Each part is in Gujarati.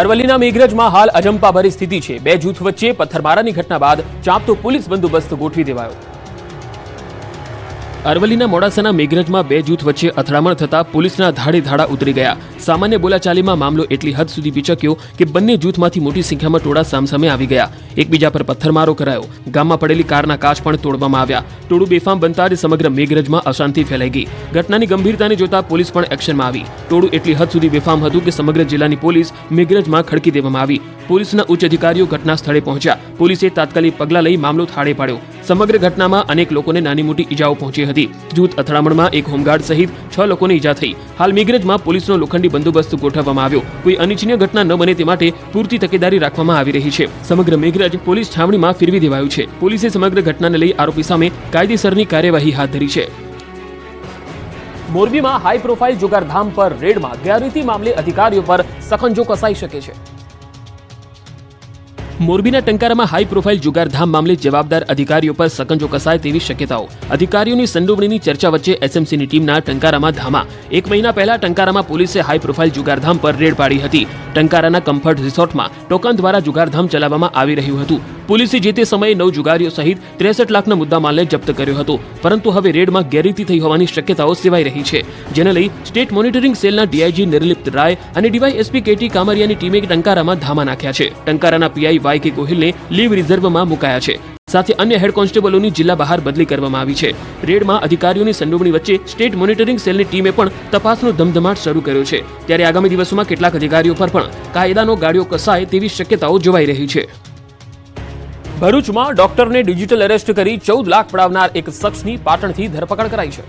અરવલ્લીના મેઘરજમાં હાલ અજંપાભરી સ્થિતિ છે. બે જૂથ વચ્ચે પથ્થરમારાની ઘટના બાદ ચાંપતો પોલીસ બંદોબસ્ત ગોઠવી દેવાયો. અરવલ્લીના મોડાસાના મેઘરજમાં બે જૂથ વચ્ચે અથડામણ થતા પોલીસના ધાડે ધાડા ઉતરી ગયા. સામાન્ય બોલાચાલીમાં મામલો એટલી હદ સુધી વિચક્યો કે બંને જૂથમાંથી મોટી સંખ્યામાં ટોળા સામસામે આવી ગયા. એકબીજા પર પથ્થરમારો કરાયો. ગામમાં પડેલી કારના કાચ પણ તોડવામાં આવ્યા. ટોળું બેફામ બનતા જ સમગ્ર મેઘરજમાં અશાંતિ ફેલાઈ ગઈ. ઘટનાની ગંભીરતાને જોતા પોલીસ પણ એક્શનમાં આવી. ટોળું એટલી હદ સુધી બેફામ હતું કે સમગ્ર જિલ્લાની પોલીસ મેઘરજમાં ખડકી દેવામાં આવી. પોલીસના ઉચ્ચ અધિકારીઓ ઘટના સ્થળે પહોંચ્યા. પોલીસે તાત્કાલિક પગલાં લઈ મામલો થાળે પાડ્યો. સમગ્ર ઘટનામાં અનેક લોકોને નાની મોટી ઈજાઓ પહોંચી હતી. જૂથ અથડામણમાં એક હોમગાર્ડ સહિત છ લોકોને ઈજા થઈ. હાલ મિગરજમાં પોલીસનો લોખંડી બંદોબસ્ત ગોઠવવામાં આવ્યો. કોઈ અનિચ્છનીય ઘટના ન બને તે માટે પૂરતી તકેદારી રાખવામાં આવી રહી છે. સમગ્ર મેઘરજ પોલીસ છાવણીમાં ફેરવી દેવાયું છે. પોલીસે સમગ્ર ઘટનાને લઈ આરોપી સામે કાયદેસરની કાર્યવાહી હાથ ધરી છે. મોરબીમાં હાઈ પ્રોફાઇલ જોગારધામ પર રેડમાં ગેરરીતિ મામલે અધિકારીઓ પર સખંજો કસાઈ શકે છે. મોરબીના ટંકારામાં હાઈ પ્રોફાઇલ જુગારધામ મામલે જવાબદાર અધિકારીઓ પર સકંજો કસાય તેવી શક્યતાઓ. અધિકારીઓની સંડોવણીની ચર્ચા વચ્ચે એસએમસીની ટીમના ટંકારામાં ધામા. એક મહિના પહેલા ટંકારામાં પોલીસે હાઈ પ્રોફાઇલ જુગારધામ પર રેડ પાડી હતી. ટંકારાના કમ્ફર્ટ રિસોર્ટમાં ટોકન દ્વારા જુગારધામ ચલાવવામાં આવી રહ્યું હતું. પોલીસે જે તે સમયે નવ જુગારીઓ સહિત ત્રેસઠ લાખના મુદ્દામાલને જપ્ત કર્યો હતો. પરંતુ હવે રેડમાં ગેરરીતિ થઈ હોવાની શક્યતાઓ સેવાઈ રહી છે. જેને લઈ સ્ટેટ મોનિટરિંગ સેલના ડીઆઈજી નિર્લિપ્ત રાય અને ડીવાયએસપી કેટી કામરિયાની ટીમે ટંકારામાં ધામા નાખ્યા છે. ટંકારાના પીઆઈ વાય કે ગોહિલને લીવ રિઝર્વમાં મુકાયા છે. સાથે અન્ય હેડ કોન્સ્ટેબલોની જિલ્લા બહાર બદલી કરવામાં આવી છે. રેડમાં અધિકારીઓની સંડોવણી વચ્ચે સ્ટેટ મોનિટરિંગ સેલની ટીમે પણ તપાસનો ધમધમાટ શરૂ કર્યો છે. ત્યારે આગામી દિવસોમાં કેટલાક અધિકારીઓ પર પણ કાયદાનો ગાડીઓ કસાય તેવી શક્યતાઓ જોવાઈ રહી છે. ભરૂચમાં ડોક્ટરને ડિજિટલ એરેસ્ટ કરી ચૌદ લાખ પડાવનાર એક શખ્સની પાટણથી ધરપકડ કરાઈ છે.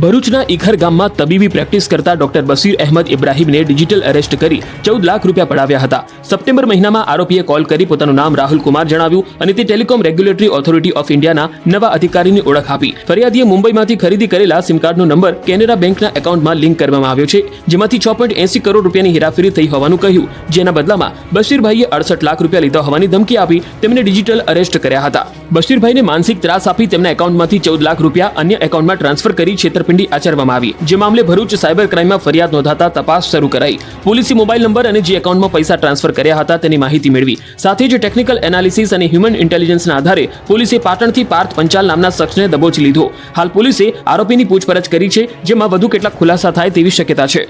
ભરૂચના ઇખર ગામમાં તબીબી પ્રેક્ટિસ કરતા ડોક્ટર બસીર અહેમદ ઇબ્રાહીમને ડિજિટલ એરેસ્ટ કરી ચૌદ લાખ રૂપિયા પડાવ્યા હતા. સપ્ટેમ્બર મહિનામાં આરોપીએ કોલ કરી પોતાનું નામ રાહુલ કુમાર જણાવ્યું અને તે ટેલિકોમ રેગ્યુલેટરી ઓથોરિટી ઓફ ઇન્ડિયાના નવા અધિકારીની ઓળખ આપી. ફરિયાદીએ મુંબઈમાંથી ખરીદી કરેલા સિમ કાર્ડનો નંબર કેનેરા બેંકના એકાઉન્ટમાં લિંક કરવામાં આવ્યો છે, જેમાંથી છ પોઈન્ટ એસી કરોડ રૂપિયાની હેરાફેરી થઈ હોવાનું કહ્યું. જેના બદલામાં બશીરભાઈએ અડસઠ લાખ રૂપિયા લીધા હોવાની ધમકી આપી તેમને ડિજિટલ અરેસ્ટ કર્યા હતા. બશીરભાઈને માનસિક ત્રાસ આપી તેમના એકાઉન્ટમાંથી ચૌદ લાખ રૂપિયા અન્ય એકાઉન્ટમાં ટ્રાન્સફર કરી છેતરપિંડી આચરવામાં આવી. જે મામલે ભરૂચ સાયબર ક્રાઇમમાં ફરિયાદ નોંધાતા તપાસ શરૂ કરાઈ. પોલીસે મોબાઈલ નંબર અને જે એકાઉન્ટમાં પૈસા ટ્રાન્સફર કર્યા હતા તેની માહિતી મેળવી. સાથે જ ટેકનિકલ એનાલિસિસ અને હ્યુમન ઇન્ટેલિજન્સના આધારે પોલીસે પાટણથી પાર્થ પંચાલ નામના શખ્સને દબોચી લીધો. હાલ પોલીસે આરોપીની પૂછપરછ કરી છે, જેમાં વધુ કેટલાક ખુલાસા થાય તેવી શક્યતા છે.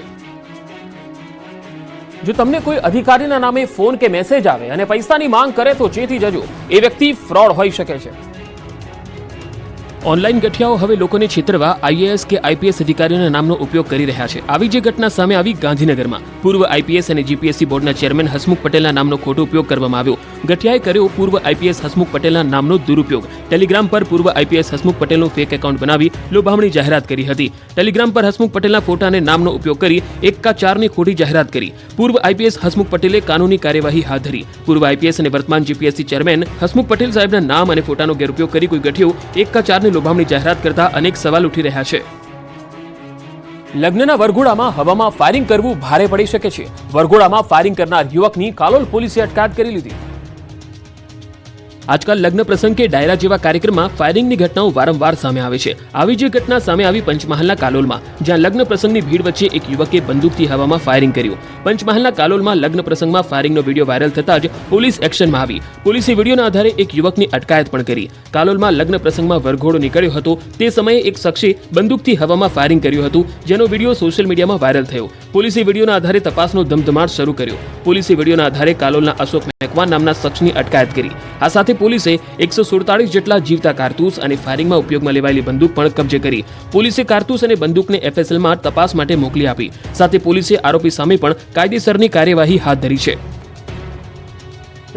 જો તમને કોઈ અધિકારીના નામે ફોન કે મેસેજ આવે અને પૈસાની માંગ કરે તો ચેતી જજો. એ વ્યક્તિ ફ્રોડ હોઈ શકે છે. ઓનલાઈન ગઠિયાઓ હવે લોકોને છેતરવા આઈએએસ કે આઈપીએસ અધિકારીઓના નામનો ઉપયોગ કરી રહ્યા છે. આવી જે ઘટના સામે આવી ગાંધીનગરમાં, પૂર્વ આઈપીએસ અને જીપીએસસી બોર્ડના ચેરમેન હસમુખ પટેલના નામનો ખોટો ઉપયોગ કરવામાં આવ્યો. ગઠિયાએ કર્યો પૂર્વ આઈપીએસ હસમુખ પટેલના નામનો દુરુપયોગ. ટેલિગ્રામ પર પૂર્વ આઈપીએસ હસમુખ પટેલનું ફેક એકાઉન્ટ બનાવી લોભામણી જાહેરાત કરી હતી. ટેલિગ્રામ પર હસમુખ પટેલના ફોટા અને નામનો ઉપયોગ કરી એક્કા ચારની ખોટી જાહેરાત કરી. પૂર્વ આઈપીએસ હસમુખ પટેલે કાનૂની કાર્યવાહી હાથ ધરી. પૂર્વ આઈપીએસ અને વર્તમાન જીપીએસસી ચેરમેન હસમુખ પટેલ સાહેબના નામ અને ફોટાનો ગેરઉપયોગ કરી કોઈ ગઠિયો એક્કા ચારની લોભામણી જાહેરાત કરતા અનેક સવાલ ઉઠી રહ્યા છે. લગ્નના વરઘોડામાં હવામાં ફાયરિંગ કરવું ભારે પડી શકે છે. વરઘોડામાં ફાયરિંગ કરનાર યુવકની કાલોલ પોલીસે અટકાયત કરી લીધી. આજકાલ લગ્ન પ્રસંગ કે ડાયરા જેવા કાર્યક્રમમાં ફાયરિંગની ઘટનાઓ વારંવાર સામે આવે છે. આવી જે ઘટના સામે આવી પંચમહાલના કાલોલમાં, જ્યાં લગ્ન પ્રસંગની ભીડ વચ્ચે એક યુવકે બંદૂકથી હવામાં ફાયરિંગ કર્યું. પંચમહાલના કાલોલમાં લગ્ન પ્રસંગમાં ફાયરિંગનો વીડિયો વાયરલ થતાં જ પોલીસ એક્શનમાં આવી. પોલીસે વિડીયોના આધારે એક યુવકની અટકાયત પણ કરી. કાલોલમાં લગ્ન પ્રસંગમાં વરઘોડો નીકળ્યો હતો. તે સમયે એક શખ્સે બંદૂકથી હવામાં ફાયરિંગ કર્યું હતું, જેનો વીડિયો સોશિયલ મીડિયામાં વાયરલ થયો. પોલીસે વિડીયોના આધારે તપાસનો ધમધમાટ શરૂ કર્યો. પોલીસે વિડીયોના આધારે કાલોલના અશોક મેકવાન નામના શખ્સની અટકાયત કરી. આ સાથે પોલીસે એકસો સુડતાલીસ જેટલા જીવતા કારતૂસ અને ફાયરિંગમાં ઉપયોગમાં લેવાયેલી બંદૂક પણ કબજે કરી. પોલીસે કારતૂસ અને બંદૂકને એફએસએલમાં તપાસ માટે મોકલી આપી. સાથે પોલીસે આરોપી સામે પણ કાયદેસરની કાર્યવાહી હાથ ધરી છે.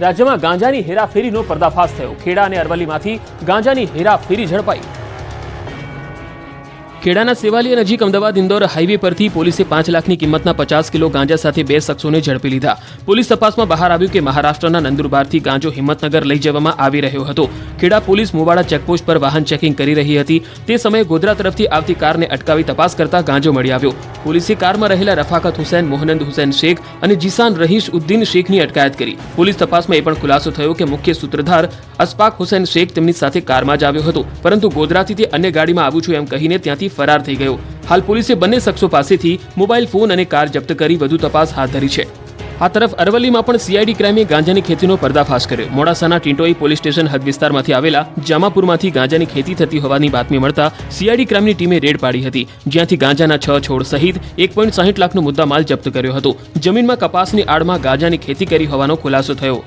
રાજ્યમાં ગાંજાની હેરાફેરીનો પર્દાફાશ થયો. ખેડા અને અરવલ્લીમાંથી ગાંજાની હેરાફેરી ઝડપાઈ. ખેડાના સેવાલીયા નજીક અમદાવાદ ઇન્દોર હાઈવે પરથી પોલીસે પાંચ લાખની કિંમતના પચાસ કિલો ગાંજા સાથે બે શખ્સોને ઝડપી લીધા. પોલીસ તપાસમાં બહાર આવ્યું કે મહારાષ્ટ્રના નંદુરબારથી ગાંજો હિંમતનગર લઈ જવામાં આવી રહ્યો હતો. ખેડા પોલીસ મુવાડા ચેકપોસ્ટ પર વાહન ચેકિંગ કરી રહી હતી. તે સમયે ગોધરા તરફથી આવતી કારને અટકાવી તપાસ કરતા ગાંજો મળી આવ્યો. પોલીસે કારમાં રહેલા રફાકત હુસૈન, મોહનંદ હુસૈન શેખ અને જીસાન રહીશ ઉદ્દીન શેખની અટકાયત કરી. પોલીસ તપાસમાં એ પણ ખુલાસો થયો કે મુખ્ય સૂત્રધાર અસ્પાક હુસૈન શેખ તેમની સાથે કારમાં જ આવ્યો હતો. પરંતુ ગોધરાથી તે અન્ય ગાડીમાં આવું છું એમ કહીને ત્યાંથી ફરાર થઈ ગયો. હાલ પોલીસે બંને શખ્સો પાસેથી મોબાઈલ ફોન અને કાર જપ્ત કરી વધુ તપાસ હાથ ધરી છે. આ તરફ અરવલ્લીમાં પણ સીઆઈડી ક્રાઇમે ગાંજાની ખેતીનો પર્દાફાશ કર્યો. મોડાસાના ટીંટોઈ પોલીસ સ્ટેશન હદ વિસ્તારમાંથી આવેલા જામાપુરમાંથી ગાંજાની ખેતી થતી હોવાની બાતમી મળતા સીઆઈડી ક્રાઇમની ટીમે રેડ પાડી હતી. જ્યાંથી ગાંજાના છ છોડ સહિત એક પોઈન્ટ સાહીઠ લાખનો મુદ્દા માલ જપ્ત કર્યો હતો. જમીનમાં કપાસની આડમાં ગાંજાની ખેતી કરી હોવાનો ખુલાસો થયો.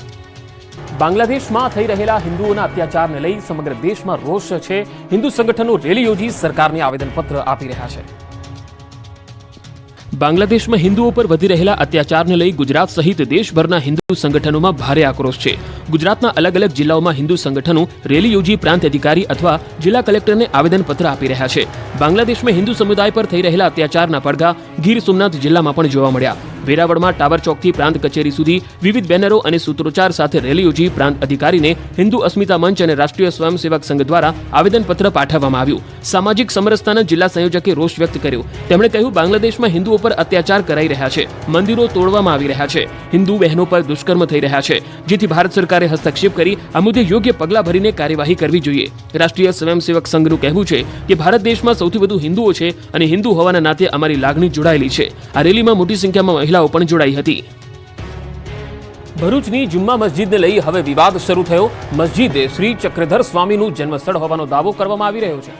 બાંગ્લાદેશમાં થઈ રહેલા હિન્દુઓના અત્યાચારને લઈ સમગ્ર દેશમાં રોષ છે. હિન્દુ સંગઠનો રેલી યોજી સરકારને આવેદનપત્ર આપી રહ્યા છે. બાંગ્લાદેશમાં હિન્દુઓ પર વધી રહેલા અત્યાચારને લઈ ગુજરાત સહિત દેશભરના હિન્દુ સંગઠનોમાં ભારે આક્રોશ છે. ગુજરાતના અલગ અલગ જિલ્લાઓમાં હિન્દુ સંગઠનો રેલી યોજી પ્રાંત અધિકારી અથવા જિલ્લા કલેક્ટરને આવેદનપત્ર આપી રહ્યા છે. બાંગ્લાદેશમાં હિન્દુ સમુદાય પર થઈ રહેલા અત્યાચારના પડઘા ગીર સોમનાથ જિલ્લામાં પણ જોવા મળ્યા. વેરાવળમાં ટાવર ચોકથી પ્રાંત કચેરી સુધી વિવિધ બેનરો અને સૂત્રોચ્ચાર સાથે રેલી યોજી પ્રાંત અધિકારીને હિન્દુ અસ્મિતા મંચ અને રાષ્ટ્રીય સ્વયંસેવક સંઘ દ્વારા આવેદનપત્ર પાઠવવામાં આવ્યું. સામાજિક સમરસતાના જિલ્લા સંયોજકે રોષ વ્યક્ત કર્યો. તેમણે કહ્યું, બાંગ્લાદેશમાં હિન્દુઓ પર અત્યાચાર કરાઈ રહ્યા છે. મંદિરો તોડવામાં આવી રહ્યા છે. હિન્દુ બહેનો પર દુષ્કર્મ થઈ રહ્યા છે. જેથી ભારત સરકારે હસ્તક્ષેપ કરી આ મુદ્દે યોગ્ય પગલાં ભરીને કાર્યવાહી કરવી જોઈએ. રાષ્ટ્રીય સ્વયંસેવક સંઘનું કહેવું છે કે, ભારત દેશમાં સૌથી વધુ હિન્દુઓ છે અને હિન્દુ હોવાના નાતે અમારી લાગણી જોડાયેલી છે. આ રેલીમાં મોટી સંખ્યામાં મહિલાઓ પણ જોડાઈ હતી. ભરૂચની જુમ્મા મસ્જિદને લઈ હવે વિવાદ શરૂ થયો. મસ્જિદે શ્રી ચક્રધર સ્વામીનું જન્મસ્થળ હોવાનો દાવો કરવામાં આવી રહ્યો છે.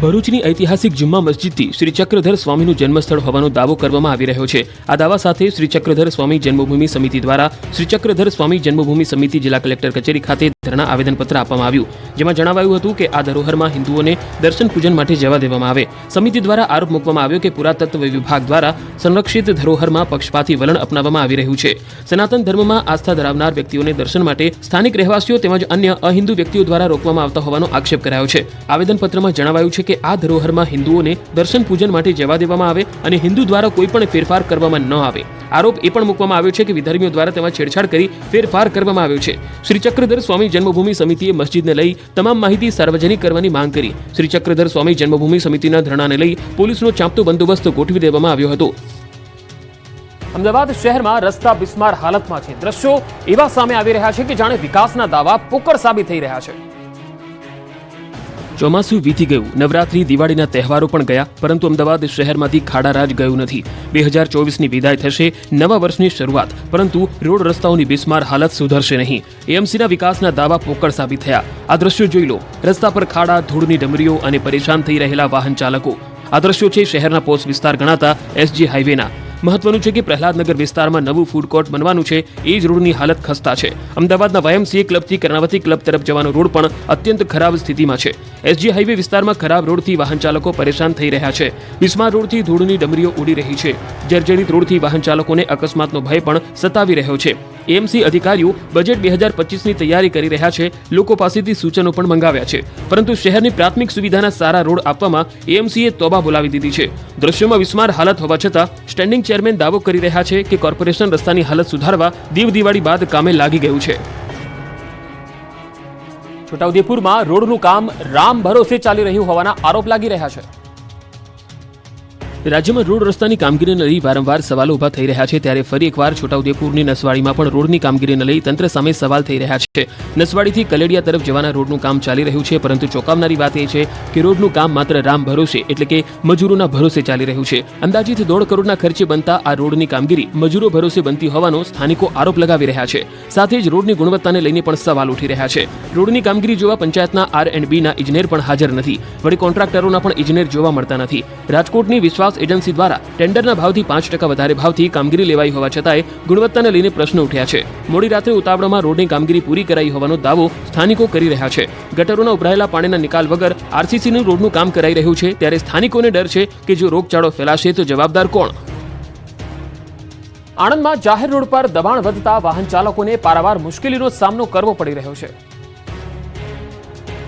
ભરૂચની ઐતિહાસિક જુમ્મા મસ્જિદથી શ્રી ચક્રધર સ્વામીનું જન્મસ્થળ હોવાનો દાવો કરવામાં આવી રહ્યો છે. આ દાવા સાથે શ્રી ચક્રધર સ્વામી જન્મભૂમિ સમિતિ દ્વારા શ્રી ચક્રધર સ્વામી જન્મભૂમિ સમિતિ જિલ્લા કલેક્ટર કચેરી ખાતે ધરણા આવેદનપત્ર આપવામાં આવ્યું, જેમાં જણાવાયું હતું કે આ ધરોહરમાં હિન્દુઓને દર્શન પૂજન માટે જવા દેવામાં આવે. સમિતિ દ્વારા આરોપ મૂકવામાં આવ્યો કે પુરાતત્વ વિભાગ દ્વારા સંરક્ષિત ધરોહરમાં પક્ષપાતી વલણ અપનાવવામાં આવી રહ્યું છે. સનાતન ધર્મમાં આસ્થા ધરાવનાર વ્યક્તિઓને દર્શન માટે સ્થાનિક રહેવાસીઓ તેમજ અન્ય અહિન્દુ વ્યક્તિઓ દ્વારા રોકવામાં આવતા હોવાનો આક્ષેપ કરાયો છે. આવેદનપત્રમાં જણાવાયું છે કે આ ધરોહરમાં હિન્દુઓને દર્શન પૂજન માટે જવા દેવામાં આવે અને હિન્દુ દ્વારા કોઈ પણ ફેરફાર કરવામાં ન આવે. આરોપ એ પણ મૂકવામાં આવ્યો છે કે વિધર્મીઓ દ્વારા તેમાં છેડછાડ કરી ફેરફાર કરવામાં આવ્યો છે. શ્રી ચક્રધર સ્વામી જન્મભૂમિ સમિતિએ મસ્જિદને લઈ તમામ માહિતી સાર્વજનિક કરવાની માંગ કરી. શ્રી ચક્રધર સ્વામી જન્મભૂમિ સમિતિના ધરણાને લઈ પોલીસનો ચાંપતો બંદોબસ્ત ગોઠવી દેવામાં આવ્યો હતો. અમદાવાદ શહેરમાં રસ્તા બિસ્માર હાલતમાં છે. દ્રશ્યો એવા સામે આવી રહ્યા છે કે જાણે વિકાસના દાવા પોકળ સાબિત થઈ રહ્યા છે. ચોમાસું વીતી ગયું. નવરાત્રી, દિવાળીના તહેવારો પણ ગયા, પરંતુ અમદાવાદ શહેરમાંથી ખાડારાજ ગયું નથી. બે હજાર ચોવીસની વિદાય થશે નવા વર્ષની શરૂઆત, પરંતુ રોડ રસ્તાઓની બિસ્માર હાલત સુધરશે નહીં. એએમસીના વિકાસના દાવા પોકળ સાબિત થયા. આ દ્રશ્યો જોઈ લો. રસ્તા પર ખાડા, ધૂળની ડમરીઓ અને પરેશાન થઈ રહેલા વાહન ચાલકો. આ દ્રશ્યો છે શહેરના પોસ્ટ વિસ્તાર ગણાતા એસજી હાઈવેના. મહત્વનું છે કે પ્રહલાદનગર વિસ્તારમાં નવું ફૂડ કોર્ટ બનવાનું છે. એ જ રોડની હાલત ખસ્તા છે. અમદાવાદના વાયમસીએ ક્લબથી કર્ણાવતી ક્લબ તરફ જવાનો રોડ પણ અત્યંત ખરાબ સ્થિતિમાં છે. એસજી હાઈવે વિસ્તારમાં ખરાબ રોડથી વાહન ચાલકો પરેશાન થઈ રહ્યા છે. બિસ્માર રોડથી ધૂળની ડમરીઓ ઉડી રહી છે. જર્જરિત રોડથી વાહન ચાલકોને અકસ્માતનો ભય પણ સતાવી રહ્યો છે. એએમસી અધિકારીઓ બજેટ બે હજાર પચીસની તૈયારી કરી રહ્યા છે. લોકો પાસેથી સૂચનો પણ મંગાવ્યા છે. પરંતુ શહેરની પ્રાથમિક સુવિધાના સારા રોડ આપવામાં એએમસીએ તોબા બોલાવી દીધી છે. દ્રશ્યોમાં વિસ્માર હાલત હોવા છતાં સ્ટેન્ડિંગ ચેરમેન દાવો કરી રહ્યા છે કે કોર્પોરેશન રસ્તાની હાલત સુધારવા દીવ દિવાળી બાદ કામે લાગી ગયું છે. છોટાઉદેપુરમાં રોડનું કામ રામ ભરોસે ચાલી રહ્યું હોવાના આરોપ લાગી રહ્યા છે. રાજ્યમાં રોડ રસ્તાની કામગીરીને લઈ વારંવાર સવાલો ઊભા થઈ રહ્યા છે. ત્યારે ફરી એકવાર છોટાઉદેપુરની નસવાડીમાં પણ રોડની કામગીરીને લઈ તંત્ર સામે સવાલ થઈ રહ્યા છે. નસવાડીથી કલેડિયા તરફ જવાના રોડનું કામ ચાલી રહ્યું છે, પરંતુ ચોંકાવનારી વાત એ છે કે રોડનું કામ માત્ર રામ ભરોસે એટલે કે મજૂરોના ભરોસે ચાલી રહ્યું છે. અંદાજિત દોઢ કરોડના ખર્ચે બનતા આ રોડની કામગીરી મજૂરો ભરોસે બનતી હોવાનો સ્થાનિકો આરોપ લગાવી રહ્યા છે. સાથે જ રોડની ગુણવત્તાને લઈને પણ સવાલ ઉઠી રહ્યા છે. રોડની કામગીરી જોવા પંચાયતના આર એન્ડ બીના ઇજનેર પણ હાજર નથી. વળી કોન્ટ્રાક્ટરોના પણ ઇજનેર જોવા મળતા નથી. રાજકોટની વિશ્વાસ એજન્સી દ્વારા ટેન્ડરના ભાવથી પાંચ ટકા વધારે ભાવથી કામગીરી લેવાઈ હોવા છતાંય ગુણવત્તાને લઈને પ્રશ્ન ઉઠ્યા છે. મોડી રાત્રે ઉતાવળમાં રોડની કામગીરી પૂરી કરાઈ હોવાનો દાવો સ્થાનિકો કરી રહ્યા છે. ગટરોના ઉભરાયેલા પાણીના નિકાલ વગર આરસીસીનું રોડનું કામ કરાઈ રહ્યું છે ત્યારે સ્થાનિકોને ડર છે કે જો રોગચાળો ફેલાશે તો જવાબદાર કોણ? આણંદમાં જાહેર રોડ પર દબાણ વધતા વાહન ચાલકોને પારાવાર મુશ્કેલીનો સામનો કરવો પડી રહ્યો છે.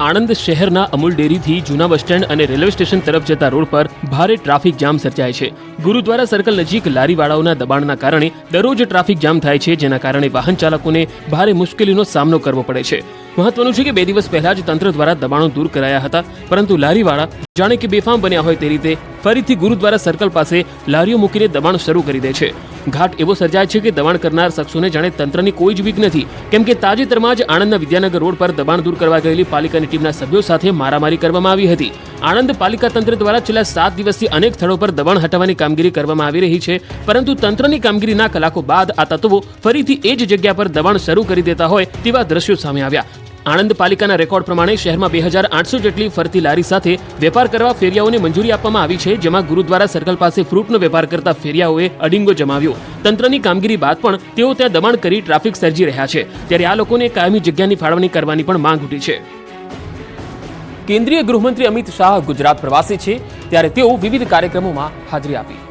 આણંદ શહેરના અમૂલ ડેરીથી જૂના બસ સ્ટેન્ડ અને રેલવે સ્ટેશન તરફ જતા રોડ પર ભારે ટ્રાફિક જામ સર્જાય છે. ગુરુદ્વારા સર્કલ નજીક લારીવાળાઓના દબાણના કારણે દરરોજ ટ્રાફિક જામ થાય છે, જેના કારણે વાહન ચાલકોને ભારે મુશ્કેલીનો સામનો કરવો પડે છે. મહત્વનું છે કે બે દિવસ પહેલા જ તંત્ર દ્વારા દબાણો દૂર કરાયા હતા, પરંતુ લારીવાળા જાણે કે બેફામ બન્યા હોય તે રીતે ફરીથી ગુરુદ્વારા સર્કલ પાસે લારીઓ મૂકીને દબાણ શરૂ કરી દે છે. ઘાટ એવો સર્જાય છે કે દબાણ કરનાર શખ્સોને જાણે તંત્રની કોઈ જ બીક નથી. કેમ કે તાજેતરમાં જ આણંદના વિદ્યાનગર રોડ પર દબાણ દૂર કરવા ગયેલી પાલિકાની ટીમના સભ્યો સાથે મારામારી કરવામાં આવી હતી. આણંદ પાલિકા તંત્ર દ્વારા છેલ્લા સાત દિવસથી અનેક સ્થળો પર દબાણ હટાવવાની કામગીરી કરવામાં આવી રહી છે, પરંતુ તંત્રની કામગીરીના કલાકો બાદ આ તત્વો ફરીથી એ જ જગ્યા પર દબાણ શરૂ કરી દેતા હોય તેવા દ્રશ્યો સામે આવ્યા. આણંદ પાલિકાના રેકોર્ડ પ્રમાણે શહેરમાં બે હજાર આઠસો જેટલી ફરતી લારી સાથે વેપાર કરવા ફેરિયાઓને મંજૂરી આપવામાં આવી છે, જેમાં ગુરુદ્વારા સર્કલ પાસે ફ્રૂટનો વેપાર કરતા ફેરિયાઓએ અડિંગો જમાવ્યો. તંત્રની કામગીરી બાદ પણ તેઓ ત્યાં દબાણ કરી ટ્રાફિક સર્જી રહ્યા છે. ત્યારે આ લોકોને કાયમી જગ્યાની ફાળવણી કરવાની પણ માંગ ઉઠી છે. કેન્દ્રીય ગૃહમંત્રી અમિત શાહ ગુજરાત પ્રવાસે છે, ત્યારે તેઓ વિવિધ કાર્યક્રમોમાં હાજરી આપી.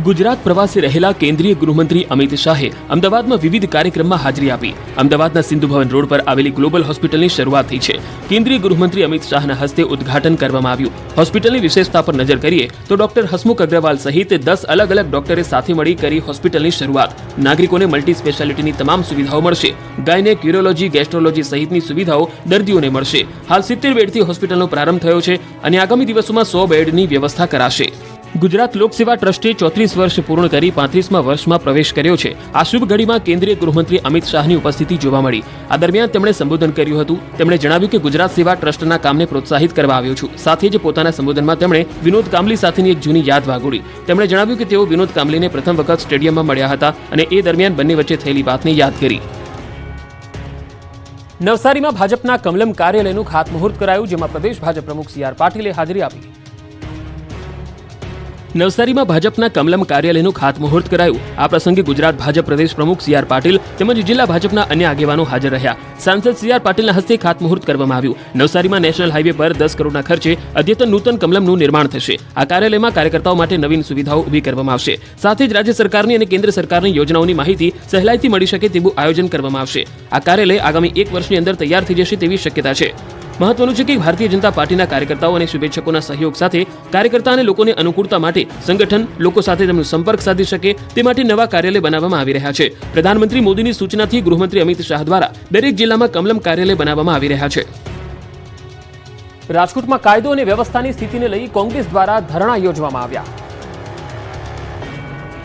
ગુજરાત પ્રવાસે રહેલા કેન્દ્રીય ગૃહમંત્રી અમિત શાહે અમદાવાદમાં વિવિધ કાર્યક્રમમાં હાજરી આપી. અમદાવાદના સિંધુ ભવન રોડ પર આવેલી ગ્લોબલ હોસ્પિટલની શરૂઆત થઈ છે. કેન્દ્રીય ગૃહમંત્રી અમિત શાહના હસ્તે ઉદઘાટન કરવામાં આવ્યું. હોસ્પિટલની વિશેષતા પર નજર કરીએ તો ડોક્ટર હસમુખ અગ્રવાલ સહિત દસ અલગ અલગ ડોક્ટરે સાથે મળી કરી હોસ્પિટલની શરૂઆત. નાગરિકોને મલ્ટી સ્પેશિયાલિટીની તમામ સુવિધાઓ મળશે. ગાયનેક યુરોલોજી ગેસ્ટ્રોલોજી સહિતની સુવિધાઓ દર્દીઓને મળશે. હાલ સિત્તેર બેડથી હોસ્પિટલનો પ્રારંભ થયો છે અને આગામી દિવસોમાં સો બેડની વ્યવસ્થા કરાશે. ગુજરાત લોકસેવા ટ્રસ્ટે ચોત્રીસ વર્ષ પૂર્ણ કરી પાંત્રીસમાં વર્ષમાં પ્રવેશ કર્યો છે. આ શુભ ઘડીમાં કેન્દ્રીય ગૃહમંત્રી અમિત શાહની ઉપસ્થિતિ જોવા મળી. આ દરમિયાન તેમણે સંબોધન કર્યું હતું. તેમણે જણાવ્યું કે ગુજરાત સેવા ટ્રસ્ટના કામને પ્રોત્સાહિત કરવા આવ્યો છું. સાથે જ પોતાના સંબોધનમાં તેમણે વિનોદ કામલી સાથેની એક જૂની યાદ વાગોડી તેમણે જણાવ્યું કે તેઓ વિનોદ કામલીને પ્રથમ વખત સ્ટેડિયમમાં મળ્યા હતા અને એ દરમિયાન બંને વચ્ચે થયેલી વાતને યાદ કરી. નવસારીમાં ભાજપના કમલમ કાર્યાલયનું ખાતમુહૂર્ત કરાયું, જેમાં પ્રદેશ ભાજપ પ્રમુખ સી આર પાટીલે હાજરી આપી. નવસારીમાં ભાજપના કમલમ કાર્યાલયનું ખાતમુહૂર્ત કરાયું. આ પ્રસંગે ગુજરાત ભાજપ પ્રદેશ પ્રમુખ સી આર પાટીલ તેમજ જિલ્લા ભાજપના અન્ય આગેવાનો હાજર રહ્યા. સાંસદ સી આર પાટીલના હસ્તે ખાતમુહૂર્ત કરવામાં આવ્યું. નવસારીમાં નેશનલ હાઈવે પર દસ કરોડના ખર્ચે અદ્યતન નૂતન કમલમનું નિર્માણ થશે. આ કાર્યાલયમાં કાર્યકર્તાઓ માટે નવીન સુવિધાઓ ઊભી કરવામાં આવશે. સાથે જ રાજ્ય સરકારની અને કેન્દ્ર સરકારની યોજનાઓની માહિતી સહેલાઈથી મળી શકે તેવું આયોજન કરવામાં આવશે. આ કાર્યાલય આગામી એક વર્ષની અંદર તૈયાર થઈ જશે તેવી શક્યતા છે. મહત્વનું છે કે ભારતીય જનતા પાર્ટીના કાર્યકર્તાઓ અને શુભેચ્છકોના સહયોગ સાથે કાર્યકર્તા અને લોકોને અનુકૂળતા માટે સંગઠન લોકો સાથે તેમનો સંપર્ક સાધી શકે તે માટે નવા કાર્યાલય બનાવવામાં આવી રહ્યા છે. પ્રધાનમંત્રી મોદીની સૂચનાથી ગૃહમંત્રી અમિત શાહ દ્વારા દરેક જિલ્લામાં કમલમ કાર્યાલય બનાવવામાં આવી રહ્યા છે. રાજકોટમાં કાયદો અને વ્યવસ્થાની સ્થિતિને લઈ કોંગ્રેસ દ્વારા ધરણા યોજવામાં આવ્યા.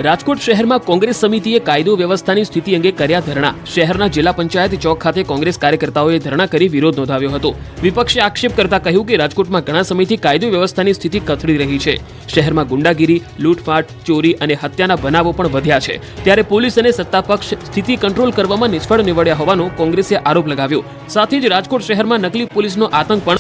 રાજકોટ શહેરમાં કોંગ્રેસ સમિતિએ કાયદો વ્યવસ્થાની સ્થિતિ અંગે કર્યા ધરણા. શહેરના જિલ્લા પંચાયત ચોક ખાતે કોંગ્રેસ કાર્યકર્તાઓએ ધરણા કરી વિરોધ નોંધાવ્યો હતો. વિપક્ષે આક્ષેપ કરતા કહ્યું કે રાજકોટમાં ઘણા સમયથી કાયદો વ્યવસ્થાની સ્થિતિ કથળી રહી છે. શહેરમાં ગુંડાગીરી, લૂંટફાટ, ચોરી અને હત્યાના બનાવો પણ વધ્યા છે. ત્યારે પોલીસ અને સત્તાપક્ષ સ્થિતિ કંટ્રોલ કરવામાં નિષ્ફળ નીવડ્યા હોવાનો કોંગ્રેસે આરોપ લગાવ્યો. સાથે જ રાજકોટ શહેરમાં નકલી પોલીસનો આતંક પણ